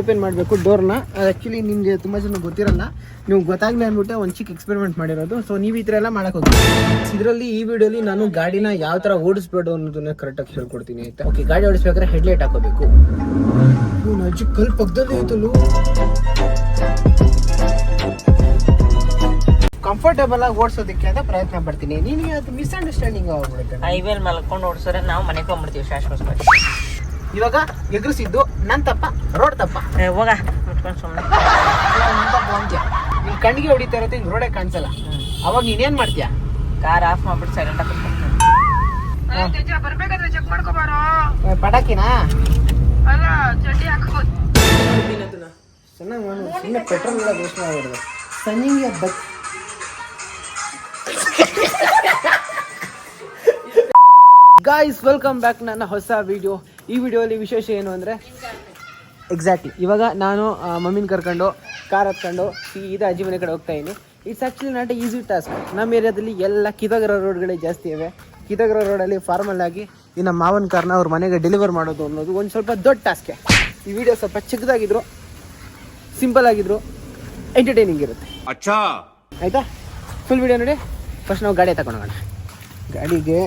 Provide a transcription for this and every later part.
Open ಮಾಡಬೇಕು ಡೋರ್ನ actually ನಿಮಗೆ ತುಂಬ ಜನ ಗೊತ್ತಿರಲ್ಲ. ನೀವು ಗೊತ್ತಾಗಲಿ ಅಂದ್ಬಿಟ್ಟು ಒಂದು ಚಿಕ್ಕ ಎಕ್ಸ್ಪೆರಿಮೆಂಟ್ ಮಾಡಿರೋದು. ಸೊ ನೀವು ಈ ಥರ ಎಲ್ಲ ಮಾಡೋಕೆ ಹೋಗಿ ಇದರಲ್ಲಿ ಈ ವಿಡಿಯೋಲಿ ನಾನು ಗಾಡಿನ ಯಾವ ಥರ ಓಡಿಸ್ಬೇಡು ಅನ್ನೋದನ್ನ ಕರೆಕ್ಟಾಗಿ ಹೇಳ್ಕೊಡ್ತೀನಿ, ಆಯ್ತಾ? ಓಕೆ ಗಾಡಿ ಓಡಿಸ್ಬೇಕಾದ್ರೆ ಹೆಡ್ಲೈಟ್ ಹಾಕೋಬೇಕು. ಕಲ್ ಪಕ್ಕದಲ್ಲಿ ಐತಲ್ಲೂ ಕಂಫರ್ಟೇಬಲ್ ಆಗಿ ಓಡಿಸೋದಕ್ಕೆ ಅಂತ ಪ್ರಯತ್ನ ಪಡ್ತೀನಿ. ನಿನಗೆ ಅದು ಮಿಸ್ಅಂಡರ್ಸ್ಟ್ಯಾಂಡಿಂಗ್ ಆಗ್ಬಿಡುತ್ತೆ. ಹೈವೇಲ್ ಮಲ್ಕೊಂಡು ಓಡಿಸಿದ್ರೆ ನಾವು ಮನೆಗೆ ಹೋಗ್ಬಿಡ್ತೀವಿ ಶಾಶ್ವತವಾಗಿ ಇವಾಗ ಎಗ್ರಿಸಿದ್ದು ನನ್ನ ತಪ್ಪ ರೋಡ್ ತಪ್ಪ. ಏ, ಹೋಗ. ಮುಚ್ಕೊಂಡು ಸುಮ್ಮನೆ ಇವಾಗ ನನ್ ತಪ್ಪ ಅಂತ್ಯ. ನಿನ್ ಕಣ್ಣಿಗೆ ಹೊಡಿತಾ ಇರುತ್ತೆ ಹಿಂಗೆ ರೋಡೇ ಕಾಣಿಸಲ್ಲ. ಅವಾಗ ನೀನೇನ್ ಮಾಡ್ತೀಯ? ಕಾರ್ ಆಫ್ ಮಾಡ್ಬಿಟ್ಟು ಸೈಲೆಂಟ್ ಆಗಿ ಏ, ಪಟಾಕಿನಾ? ಚೆನ್ನಾಗಿ ನಾನು ಸುಮ್ಮನೆ ಪೆಟ್ರೋಲ್ ಎಲ್ಲ ವೇಸ್ಟ್ ಮಾಡ್ಬಿಡ್ದು ಸನ್ನಿಗೆ ಬಕ್. ಗಾಯ್ಸ್ ವೆಲ್ಕಮ್ ಬ್ಯಾಕ್ ನನ್ನ ಹೊಸ ವಿಡಿಯೋ ಈ ವಿಡಿಯೋಲಿ ವಿಶೇಷ ಏನು ಅಂದರೆ? ಎಕ್ಸಾಕ್ಟ್ಲಿ ಇವಾಗ ನಾನು ಮಮ್ಮಿನ ಕರ್ಕೊಂಡು ಕಾರ್ ಹತ್ಕೊಂಡು ಇದು ಅಜ್ಜಿ ಮನೆ ಕಡೆ ಹೋಗ್ತಾ ಇದ್ದೀನಿ. It's actually not easy task ನಮ್ಮ ಏರಿಯಾದಲ್ಲಿ ಎಲ್ಲ ಕಿತಗರ ರೋಡ್ಗಳೇ ಜಾಸ್ತಿ ಇವೆ. ಕಿತಗರ ರೋಡಲ್ಲಿ ಫಾರ್ಮಲ್ ಆಗಿ ಇನ್ನು ಮಾವನ ಕಾರ್ನ ಅವ್ರ ಮನೆಗೆ ಡೆಲಿವರ್ ಮಾಡೋದು ಅನ್ನೋದು ಒಂದು ಸ್ವಲ್ಪ ದೊಡ್ಡ ಟಾಸ್ಕೆ ಈ ವಿಡಿಯೋ ಸ್ವಲ್ಪ ಚಿಕ್ಕದಾಗಿದ್ರು ಸಿಂಪಲ್ ಆಗಿದ್ರು ಎಂಟರ್ಟೈನಿಂಗ್ ಇರುತ್ತೆ. ಅಚ್ಚಾ! ಆಯಿತಾ? ಫುಲ್ ವಿಡಿಯೋ ನೋಡಿ. ಫಸ್ಟ್ ನಾವು ಗಾಡಿ ತಗೊಂಡೋಗೋಣ ಗಾಡಿಗೆ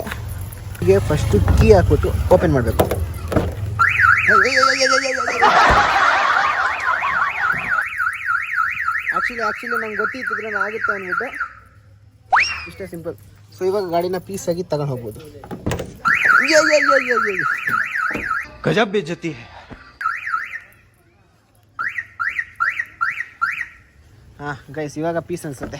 ಫಸ್ಟು ಕೀ ಹಾಕ್ಬಿಟ್ಟು ಓಪನ್ ಮಾಡಬೇಕು. ಆ್ಯಕ್ಚುಲಿ ಆ್ಯಕ್ಚುಲಿ ನಂಗೆ ಗೊತ್ತಿತ್ತಿದ್ರೆ ನಾನು ಆಗುತ್ತೆ ಅಂದ್ಬಿಟ್ಟು ಇಷ್ಟೇ ಸಿಂಪಲ್ ಸೊ ಇವಾಗ ಗಾಡಿನ ಪೀಸ್ ಆಗಿ ತಗೊಂಡು ಹೋಗ್ಬೋದು ಗಜಬ್ ಬೇಜತಿ ಹಾಂ ಗೈಸ್ ಇವಾಗ ಪೀಸ್ ಅನ್ಸುತ್ತೆ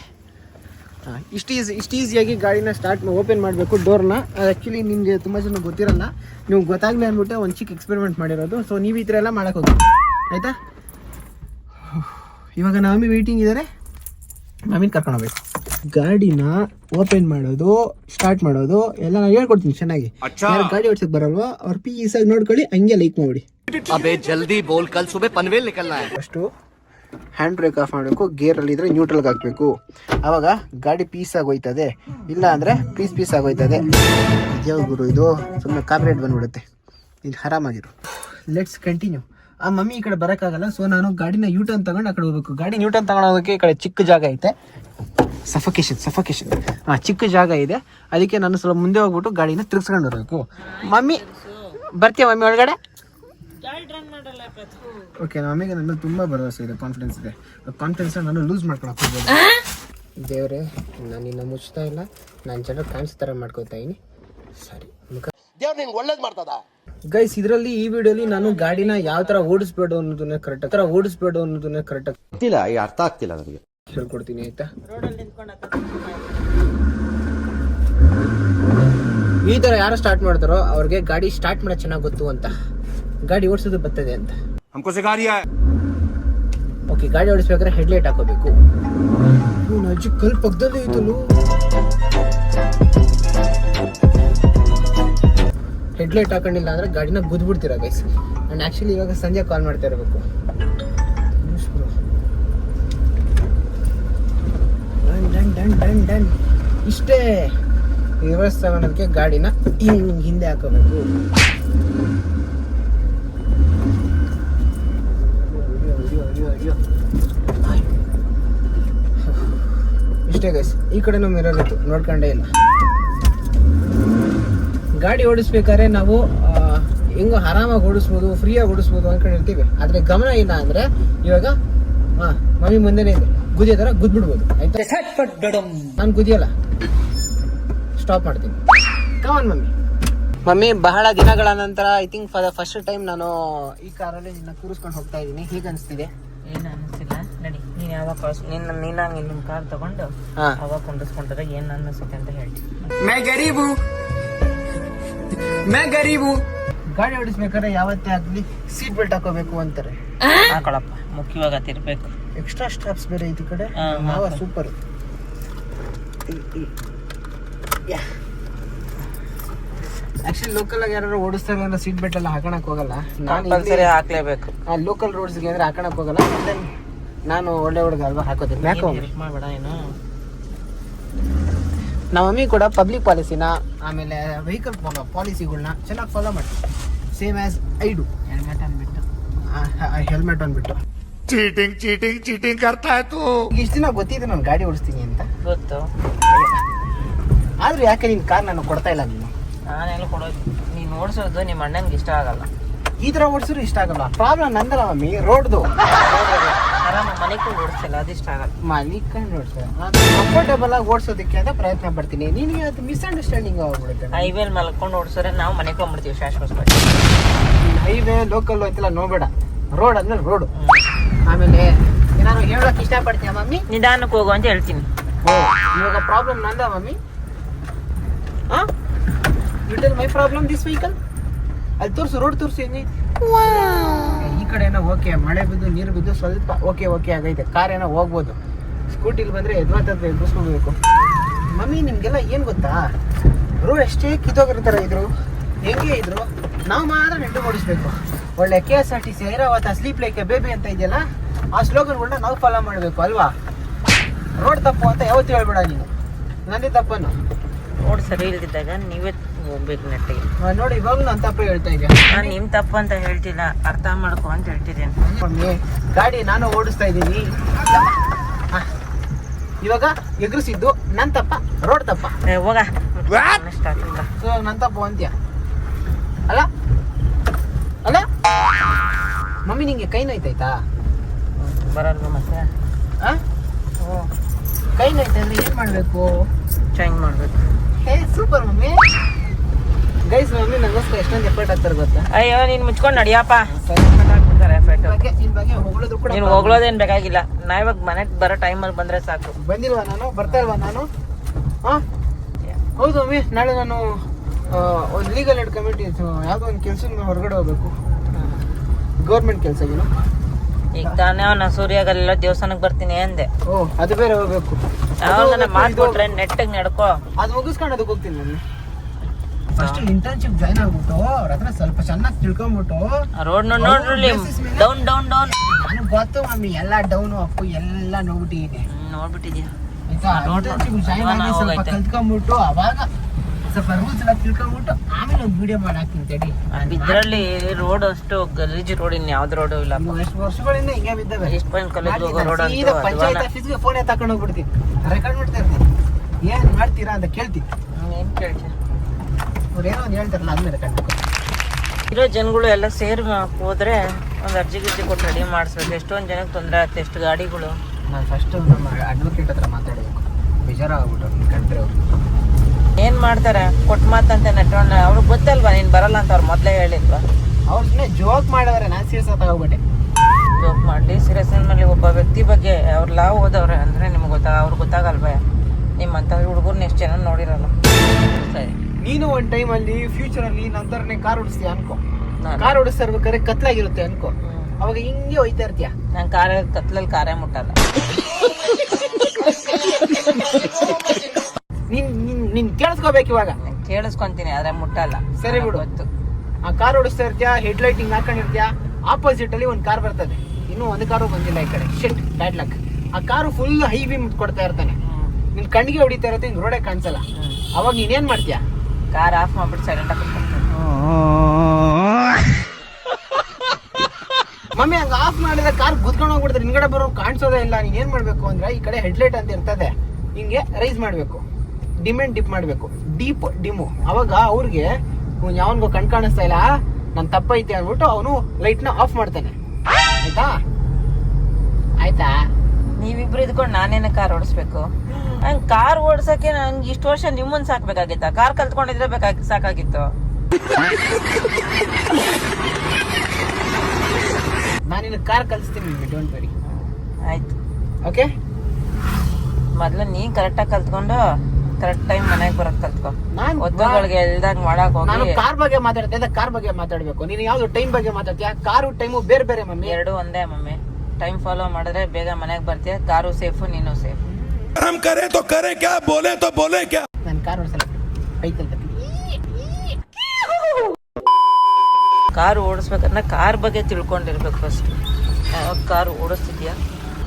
ಇಷ್ಟು ಈಸಿ ಇಷ್ಟು ಈಸಿಯಾಗಿ ಗಾಡಿನ ಸ್ಟಾರ್ಟ್ ಓಪನ್ ಮಾಡಬೇಕು ಡೋರ್ನ ಆ್ಯಕ್ಚುಲಿ ನಿಮಗೆ ತುಂಬ ಜನ ಗೊತ್ತಿರಲ್ಲ. ನೀವು ಗೊತ್ತಾಗಲಿ ಅಂದ್ಬಿಟ್ಟು ಒಂದು ಚಿಕ್ಕ ಎಕ್ಸ್ಪೆರಿಮೆಂಟ್ ಮಾಡಿರೋದು. ಸೊ ನೀವು ಈ ಥರ ಎಲ್ಲ ಮಾಡೋಕೆ ಹೋಗಿ ಆಯಿತಾ? ಇವಾಗ ನಮ್ಮಿ ವೇಟಿಂಗ್ ಇದ್ದಾರೆ ನಮೀನು ಕರ್ಕೊಂಡೋಗ್ಬೇಕು ಗಾಡಿನ ಓಪನ್ ಮಾಡೋದು ಸ್ಟಾರ್ಟ್ ಮಾಡೋದು ಎಲ್ಲ ನಾನು ಹೇಳ್ಕೊಡ್ತೀನಿ ಚೆನ್ನಾಗಿ. ಗಾಡಿ ಓಡಿಸಕ್ಕೆ ಬರಲ್ವಾ ಅವ್ರ ಪಿ ಈಸಾಗಿ ನೋಡ್ಕೊಳ್ಳಿ ಹಂಗೆ ಲೈಕ್ ಮಾಡಿ ಜಲ್ದಿ ಬೋಲ್ ಕಲ್ ಪನ್ವೇಲ್ ನಿಕಲ್ನ. ಅಷ್ಟು ಹ್ಯಾಂಡ್ ಬ್ರೇಕ್ ಆಫ್ ಮಾಡಬೇಕು ಗೇರಲ್ಲಿ ಇದ್ರೆ ನ್ಯೂಟ್ರಲ್ಗೆ ಹಾಕಬೇಕು. ಆವಾಗ ಗಾಡಿ ಪೀಸ್ ಆಗೋಯ್ತದೆ ಇಲ್ಲ ಅಂದರೆ ಪೀಸ್ ಪೀಸ್ ಆಗೋಯ್ತದೆ ಗುರು ಇದು? ಸುಮ್ಮನೆ ಕಾಪ್ರೇಟ್ ಬಂದ್ಬಿಡುತ್ತೆ. ಇದು ಆರಾಮಾಗಿರು. ಲೆಟ್ಸ್ ಕಂಟಿನ್ಯೂ ಆ ಮಮ್ಮಿ ಈ ಕಡೆ ಬರೋಕ್ಕಾಗಲ್ಲ ಸೊ ನಾನು ಗಾಡಿನ ಯೂ ಟರ್ನ್ ತಗೊಂಡು ಆ ಕಡೆ ಹೋಗ್ಬೇಕು. ಗಾಡಿ ನ್ಯೂ ಟರ್ನ್ ತಗೊಂಡೋಗೋಕ್ಕೆ ಈ ಕಡೆ ಚಿಕ್ಕ ಜಾಗ ಐತೆ. ಸಫಕೇಶನ್ ಸಫಕೇಶನ್ ಹಾಂ ಚಿಕ್ಕ ಜಾಗ ಇದೆ. ಅದಕ್ಕೆ ನಾನು ಸ್ವಲ್ಪ ಮುಂದೆ ಹೋಗ್ಬಿಟ್ಟು ಗಾಡಿನ ತಿರ್ಗಿಸ್ಕೊಂಡು ಬರಬೇಕು. ಮಮ್ಮಿ, ಬರ್ತೀಯ ಮಮ್ಮಿ ಒಳಗಡೆ? ಓಕೆ ಮಮ್ಮಿಗೆ ನನ್ನ ತುಂಬ ಭರವಸೆ ಇದೆ ಕಾನ್ಫಿಡೆನ್ಸ್ ಇದೆ. ಕಾನ್ಫಿಡೆನ್ಸ್ ನಾನು ಲೂಸ್ ಮಾಡ್ಕೊಳಕ್ಕೆ ಹೋಗ್ಬೋದು ದೇವರೇ ನಾನು ಇನ್ನು ಮುಚ್ತಾ ಇಲ್ಲ. ನಾನು ಜನ ಕಾಣಿಸೋ ಥರ ಮಾಡ್ಕೋತಾ ಇದೀನಿ. ಸರಿ ಮುಖ ಗೈಸ್ ಇದರಲ್ಲಿ ಈ ವಿಡಿಯೋಲಿ ನಾನು ಗಾಡಿನ ಯಾವ ತರ ಓಡಿಸ್ಬೇಡು ಅನ್ನೋದನ್ನ ಕರೆಕ್ಟ್ ತರ ಓಡಿಸ್ಬೇಡು ಅನ್ನೋದನ್ನ ಕರೆಕ್ಟ್ ಗೊತ್ತಿಲ್ಲ ಈ ಅರ್ಥ ಆಗ್ತಿಲ್ಲ ನನಗೆ. ಹೇಳ್ಕೊಡ್ತೀನಿ ಆಯ್ತಾ? ಈ ತರ ಯಾರು ಸ್ಟಾರ್ಟ್ ಮಾಡ್ತಾರೋ ಅವ್ರಿಗೆ ಗಾಡಿ ಸ್ಟಾರ್ಟ್ ಮಾಡೋದು ಚೆನ್ನಾಗಿ ಗೊತ್ತು ಅಂತ. ಗಾಡಿ ಓಡಿಸೋದು ಬರ್ತದೆ ಅಂತ. ಓಕೆ ಗಾಡಿ ಓಡಿಸ್ಬೇಕಾದ್ರೆ ಹೆಡ್ಲೈಟ್ ಹಾಕೋಬೇಕು. ಅಜ್ಜಿ ಕಲ್ ಇತ್ತು ಐತಲ್ಲೂ ಹೆಡ್ಲೈಟ್ ಹಾಕೊಂಡಿಲ್ಲ ಅಂದ್ರೆ ಗಾಡಿನ ಗುದ್ಬಿಡ್ತೀರ ಗೈಸ್ ನಾನು ಆಕ್ಚುಲಿ ಇವಾಗ ಸಂಜೆ ಕಾಲ್ ಮಾಡ್ತಾ ಇರಬೇಕು. ಇಷ್ಟೇ. ರಿವರ್ಸ್ ತಗೊಳೋದಕ್ಕೆ ಗಾಡಿನ ಹಿಂದೆ ಹಾಕೋಬೇಕು. ಇಷ್ಟೇ ಗೈಸ್ ಈ ಕಡೆನೂ ಮಿರರ್ ಇತ್ತು ನೋಡ್ಕೊಂಡೇ ಇಲ್ಲ. ಗಾಡಿ ಓಡಿಸ್ಬೇಕಾದ್ರೆ ನಾವು ಹೆಂಗೋ ಆರಾಮಾಗಿ ಓಡಿಸ್ಬೋದು ಫ್ರೀಯಾಗಿ ಓಡಿಸ್ಬೋದು ಅನ್ಕೊಂಡಿರ್ತೀವಿ ಆದ್ರೆ ಗಮನ ಇಲ್ಲ ಅಂದರೆ ಇವಾಗ ಹಾಂ ಮಮ್ಮಿ ಮುಂದೆನೇ ಇದೆ. ಗುದಿಯೋ ಥರ ಗುದ್ಬಿಡ್ಬೋದು. ಆಯ್ತಾ? ನಾನು ಗುದಿಯಲ್ಲ. ಸ್ಟಾಪ್ ಮಾಡ್ತೀನಿ. Come on mummy. ಮಮ್ಮಿ ಬಹಳ ದಿನಗಳ ನಂತರ I think for the first time ನಾನು ಈ ಕಾರಲ್ಲಿ ನಿನ್ನ ಕೂರಿಸ್ಕೊಂಡು ಹೋಗ್ತಾ ಇದ್ದೀನಿ. ಹೀಗೆ ಅನಿಸ್ತಿದೆ ಏನು ಅನ್ನಿಸ್ತಿಲ್ಲ ನಡಿ ನೀನು ಯಾವಾಗ ಕಳ್ಸಿ ನಿನ್ನ ನೀನಾಗ ನಿಮ್ಮ ಕಾರ್ ತಗೊಂಡು ಅವಾಗ ಕುಂಡಿಸ್ಕೊಂಡ್ರೆ ಏನು ಅನ್ನಿಸುತ್ತೆ ಅಂತ ಹೇಳ್ತೀನಿ ಗಾಡಿ ಓಡಿಸ್ಬೇಕಾದ್ರೆ ಯಾವತ್ತೇ ಆಗಲಿ ಸೀಟ್ ಬೆಲ್ಟ್ ಹಾಕೋಬೇಕು ಅಂತಾರೆ. ಹಾಕೊಳಪ್ಪ ಮುಖ್ಯವಾಗಿ ತಿರ್ಬೇಕು ಎಕ್ಸ್ಟ್ರಾ ಸ್ಟ್ರಾಪ್ಸ್ ಬೇರೆ ಐತಿ ಕಡೆ. ಸೂಪರ್ ಮಾವ. ಸೂಪರ್ ಆಕ್ಚುಲಿ ಲೋಕಲ್ ಆಗಿ ಯಾರು ಓಡಿಸ್ತಾರೆ ಅಂದ್ರೆ ಸೀಟ್ ಬೆಲ್ಟ್ ಎಲ್ಲ ಹಾಕೋಣಕ್ ಹೋಗಲ್ಲ. ನಾನು ಸರಿ ಹಾಕ್ಲೇಬೇಕು. ಲೋಕಲ್ ರೋಡ್ಸ್ಗೆ ಅಂದ್ರೆ ಹಾಕೋಣಕ್ ಹೋಗಲ್ಲ. ಮತ್ತೆ ನಾನು ಒಳ್ಳೆ ಹುಡುಗ ಅಲ್ವಾ ಹಾಕೋತೀನಿ. ಯಾಕೆ ಮಾಡಬೇಡ ಏನು ನಮ್ಮ ಮಮ್ಮಿ ಕೂಡ ಪಬ್ಲಿಕ್ ಪಾಲಿಸಿನ ಆಮೇಲೆ ವೆಹಿಕಲ್ ಪಾಲಿಸಿಗಳನ್ನ ಚೆನ್ನಾಗಿ ಫಾಲೋ ಮಾಡ್ತೀವಿ same as I do helmet ಅಂದ್ಬಿಟ್ಟು. ಹೆಲ್ಮೆಟ್ ಅಂದ್ಬಿಟ್ಟು. ಚೀಟಿಂಗ್ ಚೀಟಿಂಗ್ ಚೀಟಿಂಗ್ ಅರ್ಥ ಇತ್ತು ಇಷ್ಟು ದಿನ ಗೊತ್ತಿದೆ ನಾನು ಗಾಡಿ ಓಡಿಸ್ತೀನಿ ಅಂತ. ಗೊತ್ತು. ಆದ್ರೆ ಯಾಕೆ ನಿನ್ ಕಾರ್ ನಾನು ಕೊಡ್ತಾ ಇಲ್ಲ ನೀನು? ನಾನೆಲ್ಲ ಕೊಡೋದು ನೀನು ಓಡಿಸೋದು ನಿಮ್ಮ ಅಣ್ಣನಿಗೆ ಇಷ್ಟ ಆಗಲ್ಲ. ಈ ಥರ ಓಡಿಸಿದ್ರು ಇಷ್ಟ ಆಗಲ್ಲ. ಪ್ರಾಬ್ಲಮ್ ನಂದಲ್ಲ ಮಮ್ಮಿ ರೋಡ್ದು ಆರಾಮ ಮನೆ ಕಂಡು ಓಡಿಸ್ತಿಲ್ಲ ಅದು ಇಷ್ಟ ಆಗಲ್ಲ. ಮಲಿಕಂಡ್ ಓಡಿಸ್ತಾರೆ ಕಂಫರ್ಟೇಬಲ್ ಆಗಿ ಓಡಿಸೋದಕ್ಕೆ ಅಂತ ಪ್ರಯತ್ನ ಪಡ್ತೀನಿ. ನಿನಗೆ ಅದು ಮಿಸ್ಅಂಡರ್ಸ್ಟ್ಯಾಂಡಿಂಗ್ ಆಗ್ಬಿಡುತ್ತೆ. ಹೈವೇಲಿ ಮಲ್ಕೊಂಡು ಓಡಿಸಿದ್ರೆ ನಾವು ಮನೆ ಹೋಗ್ಬಿಡ್ತೀವಿ ಶಾಶ್ವತ ಹೈವೇ ಲೋಕಲ್ ಅಂತೆಲ್ಲ ನೋಬೇಡ ರೋಡ್ ಅಂದ್ರೆ ರೋಡ್ ಆಮೇಲೆ ಏನಾದ್ರು ಹೇಳಕ್ ಇಷ್ಟಪಡ್ತೀಯ ಮಮ್ಮಿ? ನಿಧಾನಕ್ಕೆ ಹೋಗು ಅಂತ ಹೇಳ್ತೀನಿ. ಇವಾಗ problem Nanda mummy? You tell my problem this vehicle ಅಲ್ಲಿ ತೋರಿಸು ರೋಡ್ ತೋರಿಸಿ ಈ ಕಡೆ ಏನೋ ಓಕೆ ಮಳೆ ಬಿದ್ದು ನೀರು ಬಿದ್ದು ಸ್ವಲ್ಪ ಓಕೆ ಓಕೆ ಆಗೈತೆ. ಕಾರ್ ಏನೋ ಹೋಗ್ಬೋದು. ಸ್ಕೂಟಿಲಿ ಬಂದರೆ ಎದ್ವಾತದ್ದು ಎದುರಿಸ್ಕೋಬೇಕು ಮಮ್ಮಿ ನಿಮಗೆಲ್ಲ ಏನು ಗೊತ್ತಾ? ರೋಡ್ ಎಷ್ಟೇ ಕಿತ್ತೋಗಿರ್ತಾರೆ ಇದ್ರು ಹೆಂಗೆ ಇದ್ರು ನಾವು ಮಾತ್ರ ನೆಟ್ಟು ಓಡಿಸ್ಬೇಕು. ಒಳ್ಳೆ K S R T C Airavata sleep like baby ಅಂತ ಇದೆಯಲ್ಲ ಆ ಸ್ಲೋಗನ್ಗಳನ್ನ ನಾವು ಫಾಲೋ ಮಾಡಬೇಕು ಅಲ್ವಾ? ರೋಡ್ ತಪ್ಪು ಅಂತ ಯಾವತ್ತೂ ಹೇಳ್ಬೇಡ ನೀನು. ನಂದೇ ತಪ್ಪನ್ನು. ರೋಡ್ ಸರಿ ಇಲ್ದಿದ್ದಾಗ ನೀವೇ ಹೋಗ್ಬೇಕು ನೆಟ್ಟಿಗೆ. ನೋಡಿ ಇವಾಗ ನಾನು ತಪ್ಪು ಹೇಳ್ತಾ ಇದ್ದೆ ನಾನು ನಿಮ್ಮ ತಪ್ಪು ಅಂತ ಹೇಳ್ತಿಲ್ಲ ಅರ್ಥ ಮಾಡ್ಕೊ ಅಂತ ಹೇಳ್ತಿದ್ದೇನೆ. ಮಮ್ಮಿ ಗಾಡಿ ನಾನು ಓಡಿಸ್ತಾ ಇದ್ದೀನಿ. ಇವಾಗ ಎಗ್ರಿಸಿದ್ದು ನನ್ನ ತಪ್ಪ ರೋಡ್ ತಪ್ಪ? ಏ, ಹೋಗ. ಸೊ ನನ್ನ ತಪ್ಪು ಅಂತ್ಯ? ಅಲ್ಲ? ಅಲ್ಲ? ಮಮ್ಮಿ ನಿಂಗೆ ಕೈ ನೋಯ್ತಾಯ್ತಾ? ಬರಲ್ವ ಮತ್ತೆ? ಹಾಂ? ಓ. ಕೈ ನೋಯ್ತಾ ಅಂದ್ರೆ ಏನ್ ಮಾಡ್ಬೇಕು? ಚೇಂಜ್ ಮಾಡ್ಬೇಕು. Hey super mummy guys mummy ನನಗೋಸ್ಕರ ಎಷ್ಟೊಂದು ಎಫರ್ಟ್ ಆಗ್ತಾರೆ ಗೊತ್ತಾ? ಅಯ್ಯೋ ನೀನು ಮುಚ್ಕೊಂಡು ನಡಿಯಪ್ಪ. ಹಾಕ್ಬಿಡ್ತಾರೆ ನಿನ್ ಬಗ್ಗೆ ನಿನ್ ಬಗ್ಗೆ ಹೊಗಳೋದು ಕೂಡ ನೀನು ಹೋಗ್ಲೋದೇನು ಬೇಕಾಗಿಲ್ಲ. ನಾ ಇವಾಗ ಮನೆಗೆ ಬರೋ ಟೈಮಲ್ಲಿ ಬಂದರೆ ಸಾಕು. ಬಂದಿಲ್ವಾ ನಾನು? ಬರ್ತಾ ಇಲ್ವಾ ನಾನು? ಹಾ? ಹೌದು ಮಮ್ಮಿ. ನಾಳೆ ನಾನು ಒಂದು ಲೀಗಲ್ ಏಡ್ ಕಮಿಟಿ ಯಾವುದೋ ಒಂದು ಕೆಲಸ ಹೊರಗಡೆ ಹೋಗ್ಬೇಕು. ಗೌರ್ಮೆಂಟ್ ಕೆಲಸ ಏನು? ಈಗ ತಾನೇ ಅವನ ಸೂರ್ಯಾಗಲ್ಲೆಲ್ಲ ದೇವಸ್ಥಾನಕ್ಕೆ ಬರ್ತೀನಿ ಅಂದೆ. ಓ ಅದು ಬೇರೆ ಹೋಗ್ಬೇಕು. ಅವನ ಮಾಡ್ಕೊಟ್ರೆ ನೆಟ್ಟಗ್ ನಡ್ಕೋ. ಅದು ಮುಗಿಸ್ಕೊಂಡು ಅದಕ್ಕೆ ಹೋಗ್ತೀನಿ ಮಮ್ಮಿ ಫಸ್ಟ್ ಇಂಟರ್ನ್ಶಿಪ್ ಜಾಯ್ನ್ ಆಗ್ಬಿಟ್ಟು ಅವ್ರ ಹತ್ರ ಸ್ವಲ್ಪ ಚೆನ್ನಾಗಿ ತಿಳ್ಕೊಂಬಿಟ್ಟು ರೋಡ್ ನೋಡ್ರಿ ಡೌನ್ ಡೌನ್ ಡೌನ್ ನನಗೆ ಗೊತ್ತು ಮಮ್ಮಿ ಎಲ್ಲ ಡೌನು ಅಪ್ಪು ಎಲ್ಲ ನೋಡ್ಬಿಟ್ಟಿದ್ದೀನಿ. ನೋಡ್ಬಿಟ್ಟಿದ್ಯಾ. ಇಂಟರ್ನ್ಶಿಪ್ ಜಾಯ್ನ್ ಆಗಿ ಸ್ವಲ್ಪ ಕಲ್ತ್ಕೊಂಬಿಟ್ಟು ಕಲ್ತ್ಕೊಂಡ್ಬಿಟ್ಟು ಅವಾಗ ಸ್ವಲ್ಪ ರೂಲ್ಸ್ ಎಲ್ಲ ತಿಳ್ಕೊಂಡ್ಬಿಟ್ಟು ಆಮೇಲೆ ಒಂದು ವಿಡಿಯೋ ಮಾಡಾಕ್ತೀನಿ ತಡಿ. ಇದ್ರಲ್ಲಿ ರೋಡ್ ಅಷ್ಟು ಗಲೀಜು ರೋಡ್ ಇನ್ ಯಾವ್ದು ರೋಡು ಇಲ್ಲ. ಎಷ್ಟು ವರ್ಷಗಳಿಂದ ಹಿಂಗೆ ಬಿದ್ದಾವೆ? ಎಷ್ಟು ಪಾಯಿಂಟ್ ಕಾಲೇಜ್ ಹೋಗೋ ರೋಡ್ ಸೀದಾ ಪಂಚಾಯತ್ ಆಫೀಸ್ಗೆ ಫೋನೇ ತಗೊಂಡು ಹೋಗ್ಬಿಡ್ತೀನಿ. ರೆಕಾರ್ಡ್ ಮಾಡ್ತಾ ಇರ್ತೀನಿ. ಏನ್ ಮಾಡ್ತೀರಾ ಅಂತ ಕೇಳ್ತೀನಿ. ಏನ್ ಕೇಳ್ತೀಯ? ಅವ್ರು ಏನೋ ಒಂದು ಹೇಳ್ತಾರಲ್ಲ ಅದನ್ನ ರೆಕಾರ್ಡ್ ಇರೋ ಜನಗಳು ಎಲ್ಲ ಸೇರಿ ಹೋದ್ರೆ ಒಂದು ಅರ್ಜಿ ಗಿರ್ಜಿ ಕೊಟ್ಟು ರೆಡಿ ಮಾಡಿಸ್ಬೇಕು. ಎಷ್ಟೊಂದು ಜನಕ್ಕೆ ತೊಂದರೆ ಆಗುತ್ತೆ ಎಷ್ಟು ಗಾಡಿಗಳು. ನಾನು ಫಸ್ಟ್ ನಮ್ಮ ಅಡ್ವೊಕೇಟ್ ಹತ್ರ ಮಾತಾಡಬೇಕು. ಬೇಜಾರಾಗ್ಬಿಟ್ಟು ಕಂಡ್ರೆ ಅವ್ರು. ಏನ್ ಮಾಡ್ತಾರೆ? ಕೊಟ್ಟು ಮಾತಂತೆ ನೆಟ್ಕೊಂಡು ಅವ್ರಿಗೆ ಗೊತ್ತಲ್ವಾ ನೀನ್ ಬರಲ್ಲ ಅಂತ ಅವ್ರು ಮೊದಲೇ ಹೇಳಿದ್ವಾ? ಅವ್ರು ಸುಮ್ಮನೆ ಜೋಕ್ ಮಾಡಿದ್ರೆ ನಾನು ಸೀರಿಯಸ್ ತಗೋಬಿಟ್ಟೆ. ಜೋಕ್ ಮಾಡಿ ಸೀರಿಯಸ್ ಮೇಲೆ ಒಬ್ಬ ವ್ಯಕ್ತಿ ಬಗ್ಗೆ ಅವ್ರು ಲಾವ್ ಹೋದವ್ರೆ ಅಂದ್ರೆ ನಿಮ್ಗೆ ಗೊತ್ತಾ ಅವ್ರಿಗೆ ಗೊತ್ತಾಗಲ್ವೇ? ನಿಮ್ಮಂತ ಹುಡುಗರು ಎಷ್ಟು ಜನ ನೋಡಿರಲ್ಲ. ಸರಿ. ನೀನು ಒಂದು ಟೈಮಲ್ಲಿ ಫ್ಯೂಚರಲ್ಲಿ ನಂತರನೇ ಕಾರ್ ಓಡಿಸ್ತೀಯ ಅನ್ಕೋ. ಕಾರ್ ಓಡಿಸ್ತಾ ಇರ್ಬೇಕಾದ್ರೆ ಕತ್ಲಾಗಿರುತ್ತೆ ಅನ್ಕೋ. ಅವಾಗ ಹಿಂಗೆ ಹೋಯ್ತಾ ಇರ್ತೀಯ? ನಾನು ಕಾರ್ ಕತ್ಲಲ್ಲಿ ಕಾರೇ ಮುಟ್ಟಲ್ಲ. ನೀನ್ ನೀನ್ ಕೇಳಿಸ್ಕೋಬೇಕು ಇವಾಗ. ನಾನ್ ಕೇಳಿಸ್ಕೊಂತೀನಿ ಆದ್ರೆ ಮುಟ್ಟಲ್ಲ. ಸರಿ ಬಿಡು. ಹೊತ್ತು ಆ ಕಾರ್ ಓಡಿಸ್ತಾ ಇರ್ತೀಯಾ ಹೆಡ್ ಲೈಟಿಂಗ್ ಹಾಕೊಂಡಿರ್ತೀಯ ಆಪೋಸಿಟ್ ಅಲ್ಲಿ ಒಂದು ಕಾರ್ ಬರ್ತದೆ. ಇನ್ನೂ ಒಂದು ಕಾರು ಬಂದಿಲ್ಲ ಈ ಕಡೆ. ಶಿಟ್ ಬ್ಯಾಡ್ ಲಕ್ ಆ ಕಾರು ಫುಲ್ ಹೈ ಬೀಮ್ ಕೊಡ್ತಾ ಇರ್ತಾನೆ. ನಿನ್ ಕಣ್ಣಿಗೆ ಹೊಡಿತಾ ಇರತ್ತೆ ಹಿಂಗ್ ರೋಡೇ ಕಾಣಿಸಲ್ಲ. ಅವಾಗ ನೀನೇನ್ ಮಾಡ್ತೀಯ? ಕಾರ್ ಆಫ್ ಮಾಡ್ಬಿಟ್ಟು ಸೈಲೆಂಟ್ ಆಗಿ ಮಮ್ಮಿ ಹಂಗ ಆಫ್ ಮಾಡಿದ್ರೆ ಕಾರ್ ಗುದ್ಕೊಂಡು ಹೋಗ್ಬಿಡ್ತಾರೆ ನಿನ್ಗಡೆ ಬರೋ ಕಾಣಿಸೋದೇ ಇಲ್ಲ. ನೀನ್ ಏನ್ ಮಾಡ್ಬೇಕು ಅಂದ್ರೆ ಈ ಕಡೆ ಹೆಡ್ಲೈಟ್ ಅಂತ ಇರ್ತದೆ. ಹಿಂಗೆ ರೈಸ್ ಮಾಡ್ಬೇಕು. ಡಿಮೆಂಡ್ ಡಿಪ್ ಮಾಡಬೇಕು. ಡೀಪ್ ಡಿಮು ಅವಾಗ ಅವ್ರಿಗೆ ಯಾವನ್ಗೋ ಕಣ್ ಕಾಣಿಸ್ತಾ ಇಲ್ಲ ನನ್ ತಪ್ಪೈತೆ ಅಂದ್ಬಿಟ್ಟು ಅವನು ಲೈಟ್ನ ಆಫ್ ಮಾಡ್ತಾನೆ. ಆಯ್ತಾ? ಆಯ್ತಾ? ನೀವಿಬ್ರು ಇದ್ಕೊಂಡು ನಾನೇನ ಕಾರ್ ಓಡಿಸ್ಬೇಕು? ನಂಗೆ ಕಾರ್ ಓಡ್ಸಕ್ಕೆ ನಂಗೆ ಇಷ್ಟು ವರ್ಷ ನಿಮ್ಮನ್ ಸಾಕ್ಬೇಕಾಗಿತ್ತ? ಕಾರ್ ಕಲ್ತ್ಕೊಂಡಿದ್ರೆ ಬೇಕಾಗಿ ಸಾಕಾಗಿತ್ತು? ನಾನು ನಿನ್ನ ಕಾರ್ ಕಲಿಸ್ತೀನಿ ಡೋಂಟ್ ವರಿ ಆಯ್ತು. ಓಕೆ ಮೊದ್ಲು ನೀನು ಕರೆಕ್ಟಾಗಿ ಕಲ್ತ್ಕೊಂಡು ಕರೆಕ್ಟ್ ಟೈಮ್ ಮನೆಗೆ ಬರೋಕ್ ಕಲ್ತ್ಕೊ ನಾನ್ ಒತ್ತುಗಳಿಗೆ ಎಲ್ದಾಗ ಮಾಡಕ್ ನಾನು ಹೋಗಿ ಕಾರ್ ಬಗ್ಗೆ ಮಾತಾಡ್ತಾ ಇದ್ದೆ ಕಾರ್ ಬಗ್ಗೆ ಮಾತಾಡ್ಬೇಕು ನೀನು ಯಾವ್ದು ಟೈಮ್ ಬಗ್ಗೆ ಮಾತಾಡ್ತೀಯ ಕಾರು ಟೈಮು ಬೇರೆ ಬೇರೆ ಮಮ್ಮಿ ಎರಡು ಒಂದೇ ಮಮ್ಮಿ ಟೈಮ್ ಫಾಲೋ ಮಾಡಿದ್ರೆ ಬೇಗ ಮನೆಗೆ ಬರ್ತೀಯ ಕಾರು ಸೇಫು ನೀನು ಸೇಫ್ हम करे तो करे क्या बोले तो बोले क्या ನಾನು ಕಾರ್ ಓಡಿಸಲ್ಲ ಬೈಕಲ್ ಕಾರ್ ಓಡಿಸ್ಬೇಕಂದ್ರೆ ಕಾರ್ ಬಗ್ಗೆ ತಿಳ್ಕೊಂಡಿರ್ಬೇಕು ಫಸ್ಟ್ ಯಾವಾಗ ಕಾರ್ ಓಡಿಸ್ತಿದ್ಯಾ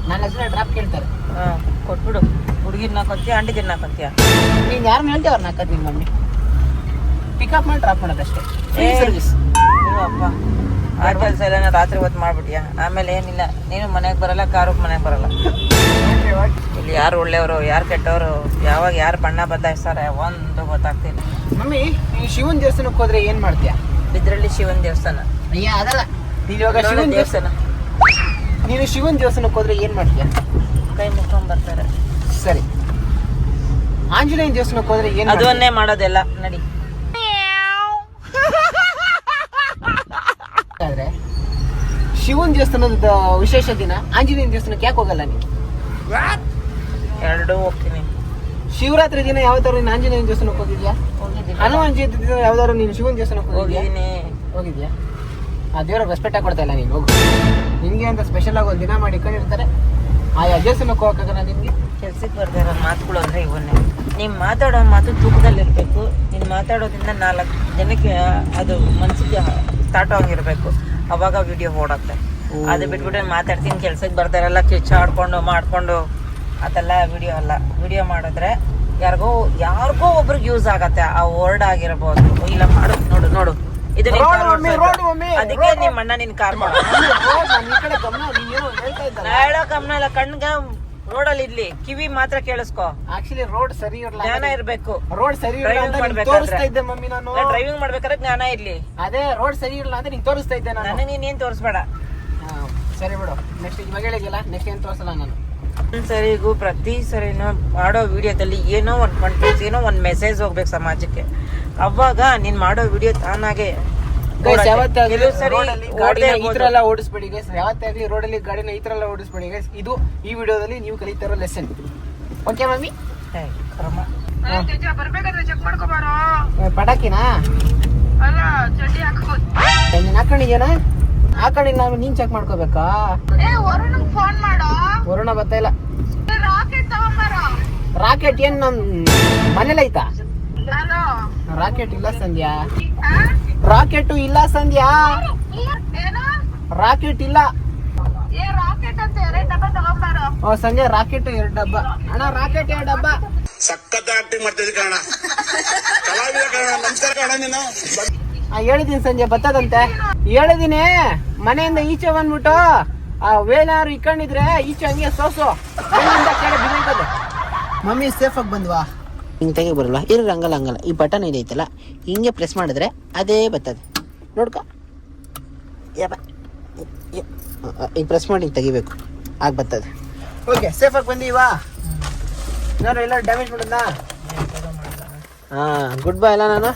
ನನ್ನ ಹತ್ರ ಡ್ರಾಪ್ ಕೇಳ್ತಾರೆ ಹಾ ಕೊಟ್ಬಿಡು. ಹುಡುಗಿರ್ನ ಹಾಕೊಂತೀಯ ಅಂಟಿದಿರ್ನ ಹಾಕೊಂತೀಯ ನೀನ್ ಯಾರನ್ನ ಹೇಳ್ತೀಯ ಅವ್ರನ್ನ ನಿಮ್ಮ ಮಮ್ಮಿ? ಪಿಕಪ್ ಮಾಡಿ ಡ್ರಾಪ್ ಮಾಡೋದಷ್ಟೇ. ಸರ್ವಿಸ್ ಅಪ್ಪ. ಆ ಕೆಲಸ ಎಲ್ಲ ರಾತ್ರಿ ಹೊತ್ತು ಮಾಡ್ಬಿಟ್ಯಾ? ಆಮೇಲೆ ಏನಿಲ್ಲ. ನೀನು ಮನೆಗೆ ಬರಲ್ಲ ಕಾರು ಮನೆಗೆ ಬರಲ್ಲ. ಇಲ್ಲಿ ಯಾರು ಒಳ್ಳೆಯವರು ಯಾರು ಕೆಟ್ಟವರು ಯಾವಾಗ ಯಾರು ಬಣ್ಣ ಬದಲಾಯಿಸ್ತಾರೆ ಒಂದು ಗೊತ್ತಾಗ್ತಿಲ್ಲ. ಮಮ್ಮಿ ಈ ಶಿವನ್ ದೇವಸ್ಥಾನಕ್ಕೆ ಹೋದ್ರೆ ಏನು ಮಾಡ್ತೀಯಾ? ಬಿದ್ರಳ್ಳಿ ಶಿವನ್ ದೇವಸ್ಥಾನ. ಅಯ್ಯ ಅದಲ್ಲ. ನೀನು ಇವಾಗ ಶಿವನ್ ದೇವಸ್ಥಾನ. ನೀನು ಶಿವನ್ ದೇವಸ್ಥಾನಕ್ಕೆ ಹೋದ್ರೆ ಏನು ಮಾಡ್ತೀಯಾ? ಕೈ ಬರ್ತಾರೆ ಸರಿ. ಆಂಜನೇಯನ ದೇವಸ್ಥಾನಕ್ಕೆ ಹೋದ್ರೆ ಏನು? ಅದನ್ನೇ ಮಾಡೋದೆಲ್ಲ ನಡಿ. ಆದ್ರೆ ಶಿವನ್ ದೇವಸ್ಥಾನದ ವಿಶೇಷ ದಿನ ಆಂಜನೇಯನ ದೇವಸ್ಥಾನಕ್ಕೆ ಯಾಕೆ ಹೋಗಲ್ಲ ನೀನು ಎರಡೂ ಹೋಗ್ತೀನಿ. ಶಿವರಾತ್ರಿ ದಿನ ಯಾವ್ದಾದ್ರು ನೀನು ಆಂಜನೇಯನ ದೇವಸ್ಥಾನಕ್ಕೆ ಹೋಗಿದ್ಯಾ? ಹನುಮಾನ್ ಜಯಂತಿ ದಿನ ಯಾವ್ದಾದ್ರು ನೀನು ಶಿವನ್ ದೇವಸ್ಥಾನಕ್ಕೆ ಹೋಗಿದ್ಯಾ? ಹೋಗಿದ್ದೀನಿ. ಹೋಗಿದ್ಯಾ? ಆ ದೇವ್ರ ರೆಸ್ಪೆಕ್ಟ್ ಕೊಡ್ತಾ ಇಲ್ಲ ನೀನು ಹೋಗು. ನಿಮಗೆ ಅಂತ ಸ್ಪೆಷಲ್ ಆಗಿ ಒಂದು ದಿನ ಮಾಡಿ ಇಟ್ಕೊಂಡಿರ್ತಾರೆ. ಆಯಾ ದೇವಸ್ಥಾನಕ್ಕೆ ಹೋಗಕ್ಕಾಗಲ್ಲ ನಿಮಗೆ? ಕೆಲ್ಸಕ್ಕೆ ಬರ್ತಾ ಇರೋ ಮಾತುಗಳು ಅಂದ್ರೆ ಇವನ್ನೇ. ನೀನ್ ಮಾತಾಡೋ ಮಾತು ತೂಕದಲ್ಲಿರ್ಬೇಕು. ನೀನ್ ಮಾತಾಡೋದ್ರಿಂದ ನಾಲ್ಕು ಜನಕ್ಕೆ ಅದು ಮನ್ಸಿಗೆ ಸ್ಟಾರ್ಟ್ ಆಗಿರ್ಬೇಕು. ಅವಾಗ ವಿಡಿಯೋ ಓಡತ್ತೆ ಅದು ಬಿಟ್ಬಿಟ್ಟು ಮಾತಾಡ್ತೀನಿ ಕೆಲ್ಸಕ್ಕೆ ಬರ್ತಾರಲ್ಲ ಕಿಚ್ಚಾಡ್ಕೊಂಡು ಮಾಡ್ಕೊಂಡು. ಅದೆಲ್ಲ ವಿಡಿಯೋ ಅಲ್ಲ. ವಿಡಿಯೋ ಮಾಡಿದ್ರೆ ಯಾರಿಗೋ ಯಾರಿಗೋ ಒಬ್ರಿಗೆ ಯೂಸ್ ಆಗತ್ತೆ. ಆ ವರ್ಡ್ ಆಗಿರ್ಬೋದು. ಇಲ್ಲ ಮಾಡು ನೋಡು ನೋಡು. ಇದು ನಿನ್ ಮಮ್ಮಿ, road ಮಮ್ಮಿ, ಅದಕ್ಕೆ. ನಿಮ್ಮ ಅಣ್ಣ ನಿನ್ ಕಾರ್ ಮಾಡ ಹೇಳೋ ಗಮನ ಇಲ್ಲ ಕಣ್ಗ ರೋಡಲ್ಲಿ ಇರ್ಲಿ. ಕಿವಿ ಮಾತ್ರ ಕೇಳಿಸ್ಕೋ. ಆಕ್ಚುಲಿ ರೋಡ್ ಸರಿ ಇರಲ್ಲ ಜ್ಞಾನ ಇರ್ಬೇಕು. ರೋಡ್ ಸರಿ ಇರಲ್ಲ Driving ಅಂತ ನಿಂಗೆ ಮಾಡ್ಬೇಕಾದ್ರೆ. ತೋರಿಸ್ತಾ ಇದ್ದೆ ಮಮ್ಮಿ ನಾನು. ಡ್ರೈವಿಂಗ್ ಮಾಡ್ಬೇಕಾದ್ರೆ ಜ್ಞಾನ ಇರ್ಲಿ. ಅದೇ ರೋಡ್ ಸರಿ ಇರಲ್ಲ ಅಂತ ನೀನು ತೋರಿಸ್ತಾ ಇದ್ದೆ ನಾನು. ನನಗೆ ನೀನೇನ್ ತೋರಿಸ್ಬೇಡ. ಹಾ, ಸರಿ ಬಿಡು. ನೆಕ್ಸ್ಟ್ ಇವಾಗ ಹೇಳಿದ್ಯಲ್ಲ ನೆಕ್ಸ್ಟ್ ಏನು ತೋರಿಸಲ್ಲ ನಾನು? ಸರಿಗೂ ಪ್ರತಿ ಸರಿನೂ ಮಾಡೋ ವಿಡಿಯೋದಲ್ಲಿ ಏನೋ ಒಂದು ಕಂಟೆಂಟ್ಸ್ ಏನೋ ಒಂದ್ ಮೆಸೇಜ್ ಹೋಗ್ಬೇಕು ಸಮಾಜಕ್ಕೆ. ಅವಾಗ ನೀನ್ ಮಾಡೋ ವಿಡಿಯೋ ತಾನಾಗೆ ಕೆಲವು ಸರಿ ಗಾಡಿನ ಈ ಇರ್ಬೋದು. ಎಲ್ಲ ಓಡಿಸ್ಬೇಡಿ ಗೈಸ್. ಯಾವತ್ತೇ ಆಗ್ಲಿ ರೋಡಲ್ಲಿ ಗಾಡಿನ ಈ ತರ ಎಲ್ಲ ಓಡಿಸ್ಬೇಡಿ ಗೈಸ್. ಇದು ಈ ವಿಡಿಯೋದಲ್ಲಿ ನೀವು ಕಲಿತಿರೋ ಲೆಸನ್ ಓಕೆ ಮಮ್ಮಿ. ಏ, ಪಟಾಕಿನಾ? ಏ, ನೀನ್ ಹಾಕೊಂಡಿದ್ಯಾನ? ಹಾಕೊಂಡಿಲ್ಲ ನಾನು ನೀನ್ ಚೆಕ್ ಮಾಡ್ಕೋಬೇಕಾ? ಫೋನ್ ಮಾಡೋ? ವರುಣ ಬರ್ತಾ ಇಲ್ಲ. ರಾಕೆಟ್ ಏನ್ ನಮ್ ಮನೇಲಿ ಐತಾ? ರಾಕೆಟ್ ಇಲ್ಲ ಸಂಧ್ಯಾ. ರಾಕೆಟ್ ಇಲ್ಲ ಸಂಧ್ಯಾ. ಏನು? ರಾಕೆಟ್ ಇಲ್ಲ. ಏ ರಾಕೆಟ್ ಅಂತ ಎರಡು ಡಬ್ಬ ತಗೊಂಬಾರೋ. ಓ ಸಂಜೆ ರಾಕೆಟ್ ಎರಡು ಡಬ್ಬ. ಅಣ್ಣ ರಾಕೆಟ್ ಎರಡು ಡಬ್ಬ. ಸಖತ್ ಆಕ್ಟಿಂಗ್ ಮಾಡ್ತಿದ್ದೆ ಕಲಾವಿದ ನಮಸ್ಕಾರ ನೀನು. ಆ ಹೇಳಿದೀನಿ ಸಂಜೆ ಬತ್ತದಂತೆ. ಹೇಳಿದೀನಿ. ಮನೆಯಿಂದ ಈಚೆ ಬಂದ್ಬಿಟ್ಟು ಆ ವೇಲಾರು ಇಕ್ಕೊಂಡಿದ್ರೆ ಈಚೆ ಹಂಗೆ ಸೋಸು. ಮಮ್ಮಿ ಸೇಫ್ ಆಗಿ ಬಂದ್ವಾ? ಹಿಂಗೆ ತೆಗೆ ಬರಲ್ಲ ಇರೋ ಹಂಗಲ್ಲ ಹಂಗಲ್ಲ. ಈ ಬಟನ್ ಇದೈತಲ್ಲ, ಹಿಂಗೆ ಪ್ರೆಸ್ ಮಾಡಿದ್ರೆ ಅದೇ ಬರ್ತದೆ. ನೋಡ್ಕೊ. ಈಗ ಪ್ರೆಸ್ ಮಾಡಿ ತೆಗಿಬೇಕು. ಆಗ ಬರ್ತದೆ. ಓಕೆ ಸೇಫಾಗಿ ಬಂದೀವಾ ನಾನು ಎಲ್ಲ ಡ್ಯಾಮೇಜ್ ಮಾಡಿದ್ನಾ? ಹಾಂ ಗುಡ್ ಬೈ ಅಲ್ಲ ನಾನು.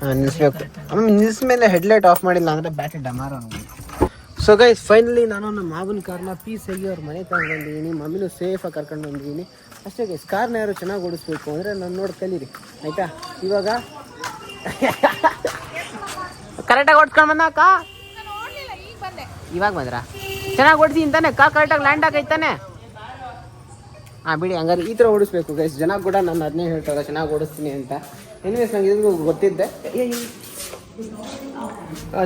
ಹಾಂ, ನಿಲ್ಲಿಸ್ಬೇಕು. ಆಮೇಲೆ ನಿಲ್ಲಿಸ್ಮೇಲೆ ಹೆಡ್ಲೈಟ್ ಆಫ್ ಮಾಡಿಲ್ಲ ಅಂದರೆ ಬ್ಯಾಟ್ರಿ ಡಮಾರ ಸೊ ಗೈಸ್ ಫೈನಲಿ ನಾನು ನಮ್ಮ ಮಾವನ ಕಾರ್ನ ಪೀಸ್ ಆಗಿ ಅವ್ರ ಮನೆ ತಗೊಂಡು ಬಂದಿದ್ದೀನಿ. ಮಮ್ಮಿನೂ ಸೇಫಾಗಿ ಕರ್ಕೊಂಡು ಬಂದಿದ್ದೀನಿ. ಅಷ್ಟೇ ಗೈಸ್ ಕಾರ್ನ ಯಾರು ಚೆನ್ನಾಗಿ ಓಡಿಸ್ಬೇಕು ಅಂದರೆ ನಾನು ನೋಡಿ ಕಲೀರಿ. ಆಯಿತಾ? ಇವಾಗ ಕರೆಕ್ಟಾಗಿ ಓಡಿಸ್ಕೊಂಡು ಬಂದ ಅಕ್ಕ? ಇವಾಗ ಬಂದ್ರ? ಚೆನ್ನಾಗಿ ಓಡಿಸಿ ಅಂತಾನೆ ಕಾರ್ ಕರೆಕ್ಟಾಗಿ ಲ್ಯಾಂಡ್ ಆಗೈತಾನೆ ಹಾಂ ಬಿಡಿ ಹಂಗಾರೆ ಈ ಥರ ಓಡಿಸ್ಬೇಕು ಗೈಸ್ ಜನ ಕೂಡ ನಾನು ಅದನ್ನೇ ಹೇಳ್ತಾರೆ ಚೆನ್ನಾಗಿ ಓಡಿಸ್ತೀನಿ ಅಂತ. ಎನಿವೇಸ್ ನಂಗೆ ಇದ್ರಿಗೂ ಗೊತ್ತಿದ್ದೆ.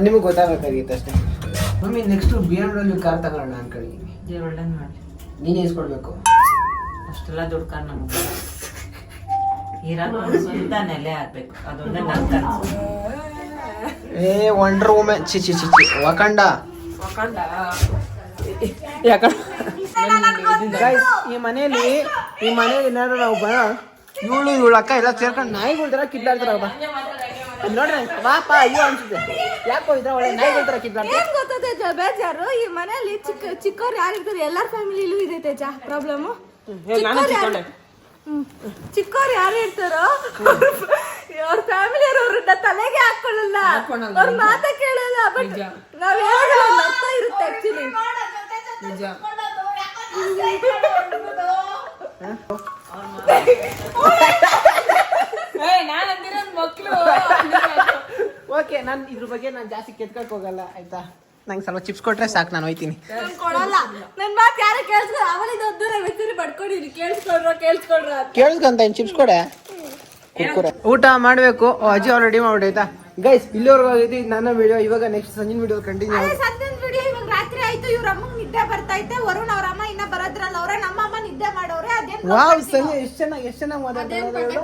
ನಿಮಗೆ ಗೊತ್ತಾಗಬೇಕಾಗಿತ್ತು ಅಷ್ಟೇ. Mummy next B M W car ತಗೊಳ್ಳೋಣ ಅನ್ಕೊಂಡಿದ್ದೀನಿ ದೇವ್ರ್ ನೀನು ಮಾಡ್ಲಿ. ನೀನೇ ಇಸ್ಕೊಡ್ಬೇಕು. ಅಷ್ಟೆಲ್ಲ ದುಡ್ಡು ಕಾರ್ ನಮ್ಗೆ. ಇರಾಕ್ ಒಂದು ಸ್ವಂತ ನೆಲೆ ಆಗ್ಬೇಕು. ಅದೊಂದೇ ನನ್ನ ಕನಸು. ಏ ವಂಡರ್ ವುಮೆನ್ ಚಿ ಚಿ ಚಿ ಚಿ ವಕಂಡ ಗೈಸ್ ಈ ಮನೇಲಿ ಈ ಮನೇಲಿ ಏನಾದ್ರು ನಾವು ಬರ ಇವಳು ಇವಳು ಅಕ್ಕ ಎಲ್ಲ ಸೇರ್ಕೊಂಡು ನಾಯಿಗಳ ಥರ ಕಿದ್ದಾಡ್ತಾರ ಬಾ ನೋಡ್ರಿ ವಾಪ ಅಯ್ಯೋ ಅನ್ಸುತ್ತೆ. ಯಾಕೋ ಇದ್ರ ಒಳ್ಳೆ ಏನ್ ಬೇಜಾರು? ಈ ಮನೆಯಲ್ಲಿ ಚಿಕ್ಕ ಚಿಕ್ಕವ್ರು ಯಾರು ಇರ್ತಾರೆ? ಎಲ್ಲಾರ ಫ್ಯಾಮಿಲಿಲೂ ಇದೆ ತೇಜ ಪ್ರಾಬ್ಲಮ್? ಚಿಕ್ಕವ್ರು ಯಾರು ಇರ್ತಾರೋ? ಅವ್ರ ಫ್ಯಾಮಿಲಿ ಅವ್ರನ್ನ ತಲೆಗೆ ಹಾಕೊಳ್ಳಲ್ಲ. ಅವ್ರ ಮಾತ ಕೇಳಲ್ಲ ಬಟ್ ನಾವ್ ಅರ್ಥ ಇರುತ್ತೆ ಆಕ್ಚುಲಿ ಓಕೆ ನಾನು ಇದ್ರ ಬಗ್ಗೆ ನಾನು ಜಾಸ್ತಿ ಕೆತ್ಕಕ್ ಹೋಗಲ್ಲ ಆಯ್ತಾ? ನಂಗೆ ಸ್ವಲ್ಪ ಚಿಪ್ಸ್ ಕೊಟ್ರೆ ಸಾಕು ನಾನು ಹೋಯ್ತೀನಿ. ಕೊಡಲ್ಲ. ನನ್ ಮಾತು ಯಾರು ಕೇಳಿಸ್ಕೊ ಅವಳಿಂದ ದೂರ ವ್ಯಕ್ತಿನ ಪಡ್ಕೊಂಡಿನಿ ಕೇಳಿಸ್ಕೊಡ್ರ ಕೇಳಿಸ್ಕೊಡ್ರ ಅಂತ. ಕೇಳಿಸ್ಕೊಂತ ಚಿಪ್ಸ್ ಕೊಡೆ? ಕುರ್ಕುರೆ. ಊಟ ಮಾಡಬೇಕು. ಅಜ್ಜಿ ಆಲ್ರೆಡಿ ರೆಡಿ ಮಾಡ್ಬಿಟ್ಟು ಆಯ್ತಾ ಗೈಸ್ ಇಲ್ಲಿವರೆಗೂ ಆಗಿದ್ದು ನನ್ನ ವಿಡಿಯೋ ಇವಾಗ ನೆಕ್ಸ್ಟ್ ಸಂಜಿನ ವಿಡಿಯೋ ಕಂಟಿನ್ಯೂ ಸಂಜೆ ವಿಡಿಯೋ ಆಯ್ತು ಇವ್ರ ಅಮ್ಮ ನಿದ್ದೆ ಬರ್ತಾ ಬರ್ತೈತೆ ವರುಣ್ ಅವ್ರ ಅಮ್ಮ ಇನ್ನ ಬರದ್ರಲ್ಲ ಅವ್ರೆ ನಮ್ಮ ಅಮ್ಮ ನಿದ್ದೆ ಮಾಡೋರೆ ಅದೇನ್ ವಾವ್ ಸಂಜೆ ಎಷ್ಟು ಚೆನ್ನಾಗಿ ಎಷ್ಟು ಚೆನ್ನಾಗಿ ಮಾತಾಡ್ತಾರೆ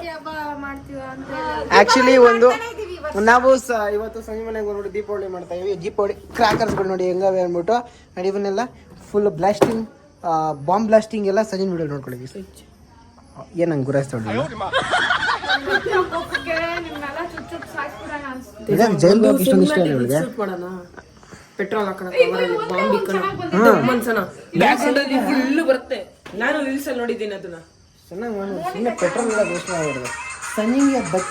ಆಕ್ಚುಲಿ ಒಂದು ನಾವು ಸ ಇವತ್ತು ಸಂಜೆ ಮನೆಗೆ ನೋಡಿ ದೀಪಾವಳಿ ಮಾಡ್ತಾ ಇದೀವಿ. ದೀಪಾವಳಿ ಕ್ರ್ಯಾಕರ್ಸ್ಗಳು ನೋಡಿ ಹೆಂಗವೆ ಅಂದ್ಬಿಟ್ಟು. ನೋಡಿ ಇವನ್ನೆಲ್ಲ ಫುಲ್ ಬ್ಲಾಸ್ಟಿಂಗ್ ಬಾಂಬ್ ಬ್ಲಾಸ್ಟಿಂಗ್ ಎಲ್ಲ ಸಂಜೆ ವಿಡಿಯೋ ನೋಡ್ಕೊಳ್ಳಿ ಏನು ಹಂಗೆ ಗುರಾಯಿಸ್ತಾಳೆ ಒಬ್ಬೊಬ್ರಿಗೆ ನಿಮ್ನೆಲ್ಲ ಜೈಲ್ ಇಷ್ಟೊಂದು ಇಷ್ಟ ಇಲ್ಲ ಇವಳಿಗೆ? ಮಾಡೋಣ. ಪೆಟ್ರೋಲ್ ಹಾಕೋಣ ಫುಲ್ ಬರುತ್ತೆ. ನಾನು ರೀಲ್ಸ್ ಅಲ್ಲಿ ನೋಡಿದ್ದೀನಿ ಅದನ್ನ. ಚೆನ್ನಾಗಿ ಸುಮ್ಮನೆ ಪೆಟ್ರೋಲ್ ಎಲ್ಲ ವೇಸ್ಟ್ ಬಟ್?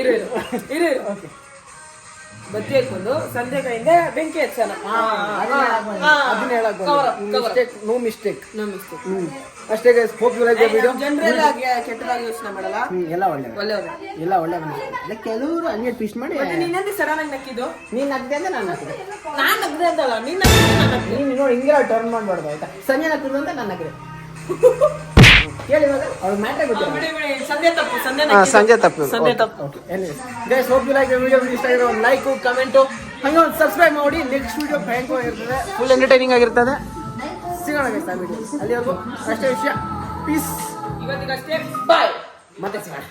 ಇರು ಇರು. ಓಕೆ ಬತ್ತಿ ಹಾಕೊಂಡು ಸಂಜೆ ಕೈಯಿಂದ ಬೆಂಕಿ ಹಚ್ಚೋಣ. ಅದನ್ನ ನೋ ಮಿಸ್ಟೇಕ್ ನೋ ಮಿಸ್ಟೇಕ್ ಅಷ್ಟೇ hope you like the video ಜನರೆಲ್ಲ ಕೆಟ್ಟದಾಗಿ ಯೋಚನೆ ಮಾಡಲ್ಲ ಎಲ್ಲ ಒಳ್ಳೆ ಒಳ್ಳೆ ಎಲ್ಲ ಒಳ್ಳೆ ಬಂದಿದೆ ಕೆಲವರು ಹಂಗೆ ಟ್ವಿಸ್ಟ್ ಮಾಡಿ ಮತ್ತೆ ನೀನಂದ್ರೆ ಸಡನ್ ಆಗಿ ನಕ್ಕಿದ್ದು ನೀನ್ ನಗ್ದೆ ಅಂದ್ರೆ ನಾನು ನಕ್ಕಿದೆ ನಾನು ನಗ್ದೆ ಅಂತಲ್ಲ ನೀನ್ ನಾನ್ ನೋಡಿ ಹಿಂಗೆ ಟರ್ನ್ ಮಾಡಬಾರ್ದು ಆಯ್ತಾ ಸಂಜೆ ಅಂತ ನಾನು ನಕ್ಕಿದೆ ಕೇಳಿ ಇವಾಗ ಅವ್ರ ಮ್ಯಾಟ್ರೇ ಗೊತ್ತಿಲ್ಲ ಬಿಡಿ ಬಿಡಿ ಸಂಜೆ ತಪ್ಪು ಸಂಜೆ ತಪ್ಪು ಸಂಜೆ ತಪ್ಪು guys hope you like video ಇಷ್ಟ ಆಗಿರೋ ಒಂದು ಲೈಕು ಕಮೆಂಟು ಹಂಗೆ ಒಂದು ಸಬ್ಸ್ಕ್ರೈಬ್ ಮಾಡಿ ನೆಕ್ಸ್ಟ್ ವಿಡಿಯೋ ಫುಲ್ ಎಂಟರ್ಟೈನಿಂಗ್ ಆಗಿರ್ತದೆ ಸಿಗೋಣ ಗೈಸ್ ಆ ವಿಡಿಯೋ ಅಲ್ಲಿವರೆಗೂ ಅಷ್ಟೇ ವಿಷಯ. ಪೀಸ್ ಇವತ್ತಿಗಷ್ಟೇ ಬಾಯ್ ಮತ್ತೆ ಸಿಗೋಣ.